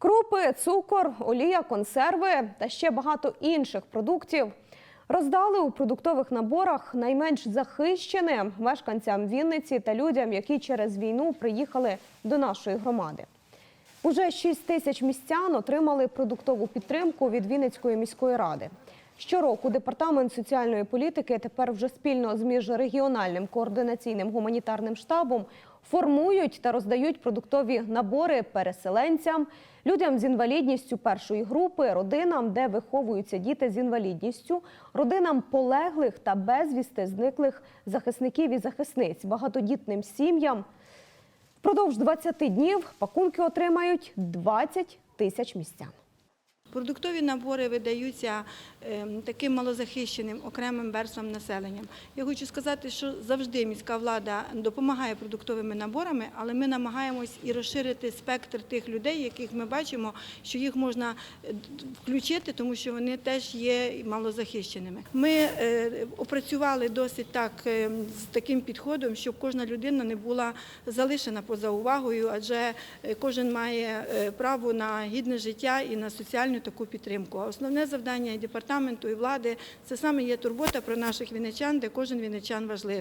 Крупи, цукор, олія, консерви та ще багато інших продуктів роздали у продуктових наборах найменш захищеним мешканцям Вінниці та людям, які через війну приїхали до нашої громади. Уже 6 тисяч містян отримали продуктову підтримку від Вінницької міської ради. Щороку департамент соціальної політики тепер вже спільно з міжрегіональним координаційним гуманітарним штабом формують та роздають продуктові набори переселенцям, людям з інвалідністю першої групи, родинам, де виховуються діти з інвалідністю, родинам полеглих та безвісти зниклих захисників і захисниць, багатодітним сім'ям. Впродовж 20 днів пакунки отримають 20 тисяч містян. Продуктові набори видаються ем, таким малозахищеним окремим верствам населення. Я хочу сказати, що завжди міська влада допомагає продуктовими наборами, але ми намагаємось і розширити спектр тих людей, яких ми бачимо, що їх можна е, включити, тому що вони теж є малозахищеними. Ми е, опрацювали досить так е, з таким підходом, щоб кожна людина не була залишена поза увагою, адже е, кожен має право на гідне життя і на соціальну таку підтримку. А основне завдання і департаменту і влади це саме є турбота про наших вінничан, де кожен вінничан важливий.